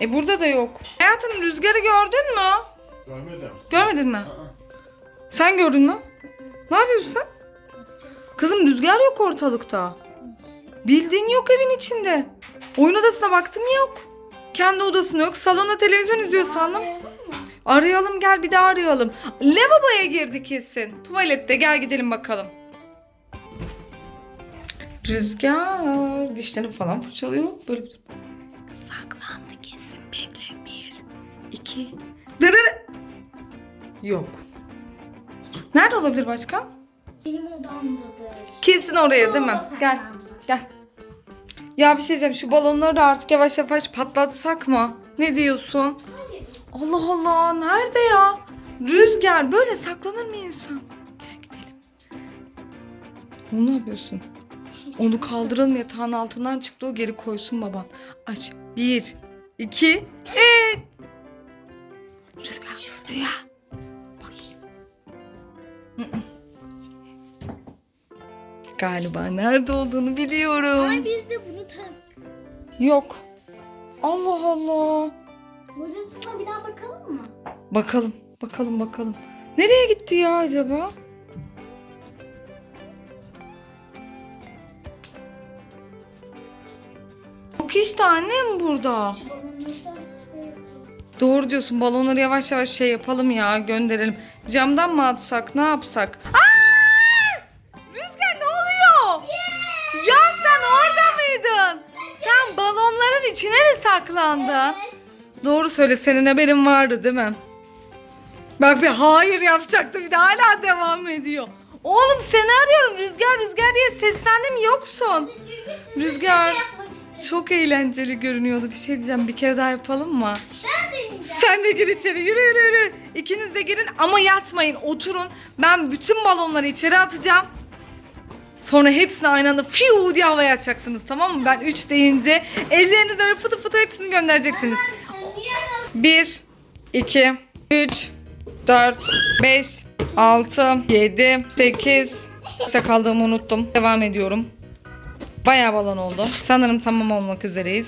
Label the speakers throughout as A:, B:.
A: E burada da yok. Hayatım rüzgarı gördün mü?
B: Görmedim.
A: Görmedin mi? Sen gördün mü? Ne yapıyorsun sen? Kızım rüzgar yok ortalıkta. Bildiğin yok evin içinde. Oyun odasına baktım yok. Kendi odasında yok. Salonda televizyon izliyor sandım. Arayalım gel bir daha arayalım. Lavaboya girdi kesin. Tuvalette gel gidelim bakalım. Rüzgar dişlerini falan fırçalıyor. Böyle bir iki. Dırır. Yok. Nerede olabilir başka?
C: Benim odamdadır.
A: Kesin oraya değil mi? Gel. Gel. Ya bir şey diyeceğim. Şu balonları da artık yavaş yavaş patlatsak mı? Ne diyorsun? Allah Allah. Nerede ya? Rüzgar böyle saklanır mı insan? Gel gidelim. Onu ne yapıyorsun? Onu kaldıralım yatağın altından çıktı o geri koysun baban. Aç. Bir, iki, üç. Rüzgar şurada ya. Bak. Hı hı. Galiba nerede olduğunu biliyorum.
C: Ay biz de bunu tak.
A: Yok. Allah Allah.
C: Odasına bir daha bakalım mı?
A: Bakalım, bakalım, bakalım. Nereye gitti ya acaba? Yok işte annem burada.
C: Şu balonları da
A: Doğru diyorsun. Balonları yavaş yavaş şey yapalım ya. Gönderelim. Camdan mı atsak? Ne yapsak? Aa! Rüzgar ne oluyor? Ya sen orada mıydın? Sen balonların içine mi saklandın? Doğru söyle. Senin haberin vardı değil mi? Bak bir hayır yapacaktı bir de hala devam ediyor. Oğlum seni arıyorum. Rüzgar rüzgar diye seslendim yoksun. Rüzgar çok eğlenceli görünüyordu. Bir şey diyeceğim. Bir kere daha yapalım mı?
C: Ben deneyeceğim.
A: Sen de gir içeri. Yürü yürü yürü. İkiniz de girin ama yatmayın. Oturun. Ben bütün balonları içeri atacağım. Sonra hepsini aynı anda fiu diye havaya atacaksınız tamam mı? Ben 3 deyince ellerinizle böyle fıtı fıtı hepsini göndereceksiniz. 1, 2, 3, 4, 5, 6, 7, 8. Kaçta kaldığımı unuttum. Devam ediyorum. Bayağı balon oldu. Sanırım tamam olmak üzereyiz.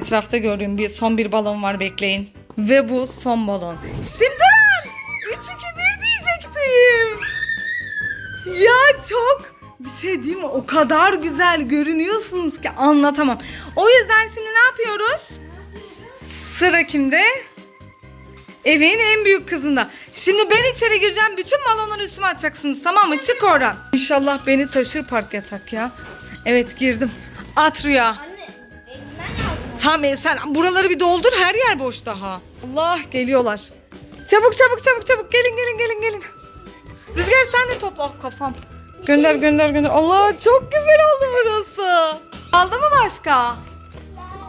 A: Etrafta gördüğüm bir son bir balon var bekleyin. Ve bu son balon. Şimdi durun. 3 2 1 diyecektim. Ya çok bir şey değil mi? O kadar güzel görünüyorsunuz ki anlatamam. O yüzden şimdi ne yapıyoruz? Sıra kimde? Evin en büyük kızında. Şimdi ben içeri gireceğim. Bütün balonları üstüme atacaksınız tamam mı? Çık oradan. İnşallah beni taşır park yatak ya. Evet girdim. At Rüya.
C: Anne elmen lazım.
A: Tamam e, sen buraları bir doldur her yer boş daha. Allah geliyorlar. Çabuk çabuk çabuk çabuk gelin gelin gelin gelin. Rüzgar sen de topla Oh, kafam. Gönder gönder gönder. Allah çok güzel oldu burası. Aldı mı başka?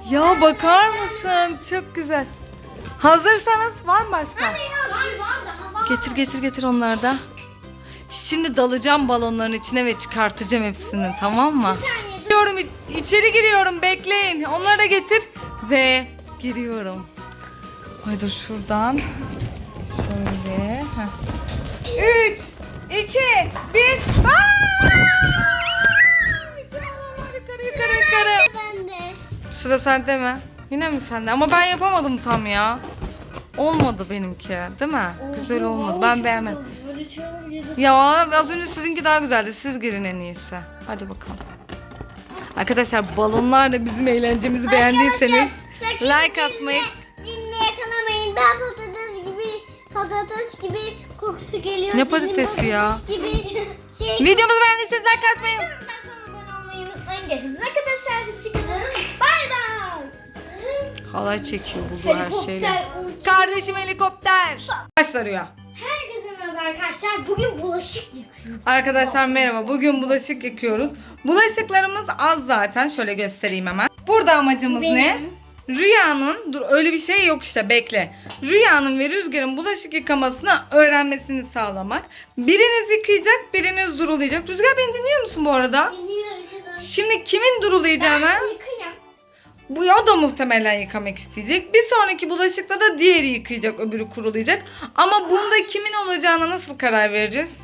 A: Ya bakar mısın? Çok güzel. Hazırsanız var mı başka?
C: Var var daha var.
A: Getir getir getir onları da. Şimdi dalacağım balonların içine ve çıkartacağım hepsini tamam mı? Giriyorum içeri giriyorum bekleyin. Onları da getir ve giriyorum. Ay dur şuradan. Şöyle. Heh. Üç, iki, bir. Yukarı yukarı yukarı. Sıra sende mi? Yine mi sende? Ama ben yapamadım tam ya. Olmadı benimki değil mi? Güzel olmadı. Ben beğenmedim.
C: Şöyle bir-
A: Ya az önce sizinki daha güzeldi. Siz girin en iyisi. Hadi bakalım. Arkadaşlar balonlarla bizim eğlencemizi beğendiyseniz
C: sakın
A: like atmayı.
C: Dinle yakalamayın. Ben patates gibi patates gibi kokusu geliyor.
A: Ne patatesi ya?
C: patates Gibi şey.
A: Videomuzu beğendiyseniz like atmayı.
C: Ben sana abone olmayı unutmayın. Görüşürüz arkadaşlar. Hoşçakalın. Bay bay.
A: Halay çekiyor bu, her şeyle.
C: Helikopter.
A: Kardeşim helikopter. Başlar ya.
C: Herkese merhaba arkadaşlar. Bugün bulaşık yıkıyoruz.
A: Arkadaşlar merhaba. Bugün bulaşık yıkıyoruz. Bulaşıklarımız az zaten. Şöyle göstereyim hemen. Burada amacımız ne?
C: Benim.
A: Rüyanın, dur öyle bir şey yok işte bekle. Rüyanın ve Rüzgar'ın bulaşık yıkamasını öğrenmesini sağlamak. Biriniz yıkayacak, biriniz durulayacak. Rüzgar beni dinliyor musun bu arada?
C: Da.
A: Şimdi kimin durulayacağını
C: Ben.
A: Bu o da muhtemelen yıkamak isteyecek. Bir sonraki bulaşıkta da diğeri yıkayacak, öbürü kurulayacak. Ama bunda kimin olacağına nasıl karar vereceğiz?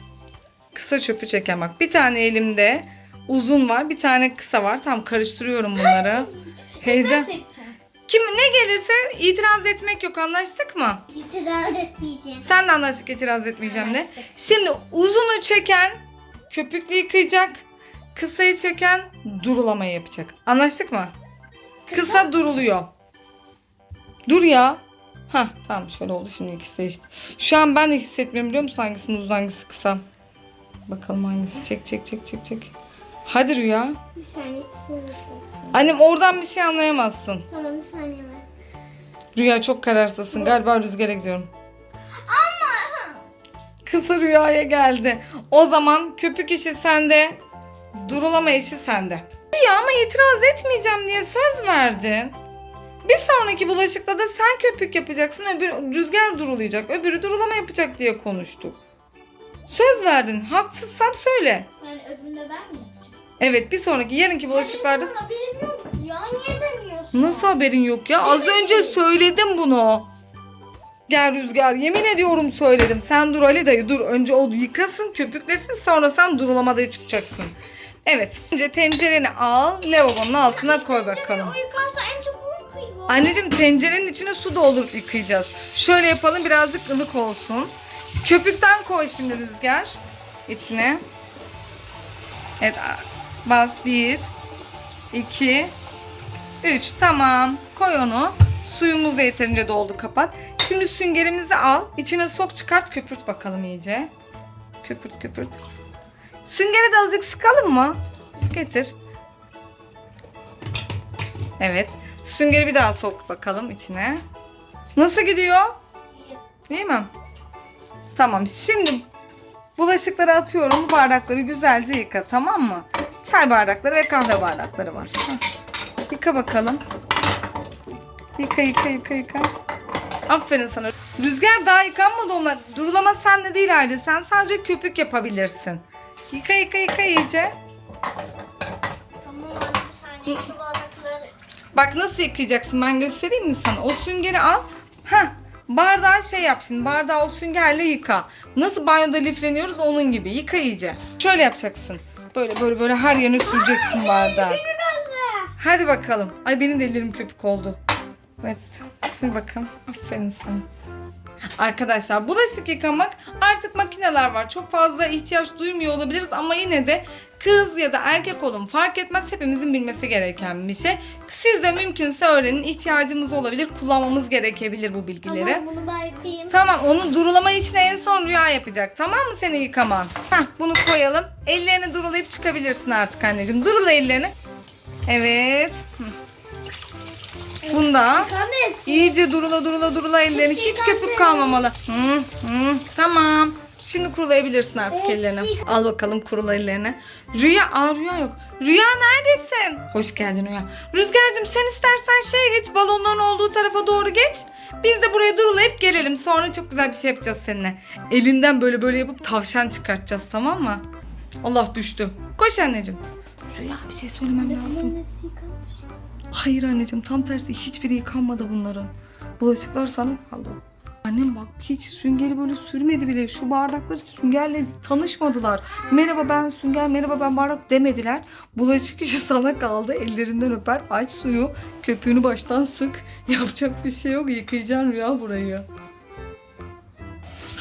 A: Kısa çöpü çeken bak. Bir tane elimde uzun var, bir tane kısa var. Tam karıştırıyorum bunları. Heyecan. Kim ne gelirse itiraz etmek yok anlaştık mı?
C: İtiraz etmeyeceğim.
A: Sen de anlaştık itiraz etmeyeceğim de. Şimdi uzunu çeken köpüklü yıkayacak. Kısayı çeken durulamayı yapacak. Anlaştık mı? Kısa, duruluyor. Dur ya. Ha tamam şöyle oldu şimdi ikisi işte. Şu an ben de hissetmiyorum biliyor musun hangisinin uzun hangisi kısa. Bakalım hangisi. Çek çek çek çek çek. Hadi Rüya.
C: Bir saniye.
A: Annem oradan bir şey anlayamazsın.
C: Tamam bir saniye ver.
A: Rüya çok kararsızsın. Galiba rüzgara gidiyorum.
C: Ama
A: Kısa rüyaya geldi. O zaman köpük işi sende. Durulama işi sende. Ya ama itiraz etmeyeceğim diye söz verdin. Bir sonraki bulaşıkta da sen köpük yapacaksın. Öbür rüzgar durulayacak. Öbürü durulama yapacak diye konuştuk. Söz verdin. Haksızsam söyle.
C: yani öbüründe ben mi yapacağım?
A: Evet bir sonraki yarınki bulaşıklarda...
C: Benim haberim yok ya. Niye demiyorsun?
A: Nasıl haberin yok ya? Az önce söyledim bunu. Gel Rüzgar yemin ediyorum söyledim. Sen dur Ali dayı dur. Önce o yıkasın köpüklesin sonra sen durulamada çıkacaksın. Evet. Önce tencereni al lavabonun altına koy bakalım.
C: O yıkarsa en çok yıkayıyor.
A: Anneciğim tencerenin içine su doldurup yıkayacağız. Şöyle yapalım birazcık ılık olsun. Köpükten koy şimdi Rüzgar. içine. Evet bas bir, iki, üç. Tamam koy onu. Suyumuz da yeterince doldu kapat. Şimdi süngerimizi al. içine sok çıkart köpürt bakalım iyice. Köpürt köpürt. Süngeri de azıcık sıkalım mı? Getir. Evet. Süngeri bir daha sok bakalım içine. Nasıl gidiyor? Değil mi? Tamam. Şimdi bulaşıkları atıyorum. Bu bardakları güzelce yıka. Tamam mı? Çay bardakları ve kahve bardakları var. Hah. Yıka bakalım. Yıka yıka yıka yıka. Aferin sana. Rüzgar daha yıkanmadı onlar. Durulama sende değil ayrıca. Sen sadece köpük yapabilirsin. Yıka yıka yıka iyice.
C: Tamam anne bir saniye şu bardakları.
A: Bak nasıl yıkayacaksın ben göstereyim mi sana? O süngeri al. Heh. Bardağı şey yap şimdi. Bardağı o süngerle yıka. Nasıl banyoda lifleniyoruz onun gibi. Yıka iyice. Şöyle yapacaksın. Böyle böyle böyle her yerine süreceksin bardağı. Hadi bakalım. Ay benim de ellerim köpük oldu. Evet. Sür bakalım. Aferin sana. Arkadaşlar bulaşık yıkamak artık makineler var. Çok fazla ihtiyaç duymuyor olabiliriz ama yine de kız ya da erkek olun fark etmez hepimizin bilmesi gereken bir şey. Siz de mümkünse öğrenin. ihtiyacımız olabilir. Kullanmamız gerekebilir bu bilgileri.
C: Tamam bunu ben yıkayayım.
A: Tamam onu durulama işini en son Rüya yapacak. Tamam mı seni yıkaman? Heh bunu koyalım. Ellerini durulayıp çıkabilirsin artık anneciğim. Durula ellerini. Evet. Bunda iyice durula durula durula ellerini. Hiç köpük kalmamalı. Hı, hı. Tamam. Şimdi kurulayabilirsin artık ellerini. Al bakalım kurula ellerini. Rüya, aa Rüya yok. Rüya neredesin? Hoş geldin Rüya. Rüzgar'cığım sen istersen şey geç balonların olduğu tarafa doğru geç. Biz de buraya durulayıp gelelim. Sonra çok güzel bir şey yapacağız seninle. Elinden böyle böyle yapıp tavşan çıkartacağız tamam mı? Allah düştü. Koş anneciğim. Rüya bir şey söylemem lazım.
C: hepsi yıkanmış.
A: Hayır anneciğim tam tersi hiçbiri yıkanmadı bunların. Bulaşıklar sana kaldı. Annem bak hiç süngeri böyle sürmedi bile. Şu bardaklar süngerle tanışmadılar. Merhaba ben sünger, merhaba ben bardak demediler. Bulaşık işi sana kaldı. Ellerinden öper, aç suyu, köpüğünü baştan sık. Yapacak bir şey yok. Yıkayacaksın Rüya burayı.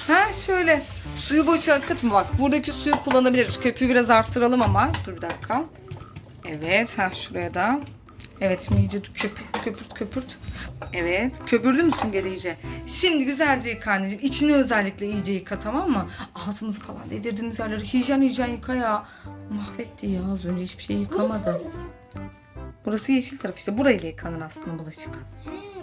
A: Ha şöyle. Suyu boşa akıtma bak. Buradaki suyu kullanabiliriz. Köpüğü biraz arttıralım ama. Dur bir dakika. Evet. Ha şuraya da. Evet şimdi iyice köpürt köpürt köpürt. Evet. Köpürdün mü süngeri iyice? Şimdi güzelce yıka anneciğim. İçini özellikle iyice yıka tamam mı? Ağzımızı falan değdirdiğimiz yerleri hijyen hijyen yıka ya. Mahvetti ya az önce hiçbir şey yıkamadı. Burası yeşil taraf işte. Burayla yıkanır aslında bulaşık.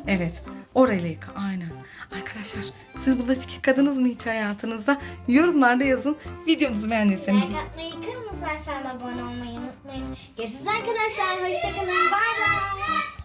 A: Evet. Orayla yıka. Aynen. Arkadaşlar siz bulaşık yıkadınız mı hiç hayatınızda? Yorumlarda yazın. Videomuzu beğendiyseniz.
C: Like atmayı, kırmızı aşağıda abone olmayı unutmayın. Görüşürüz arkadaşlar. Hoşçakalın. Bay bay.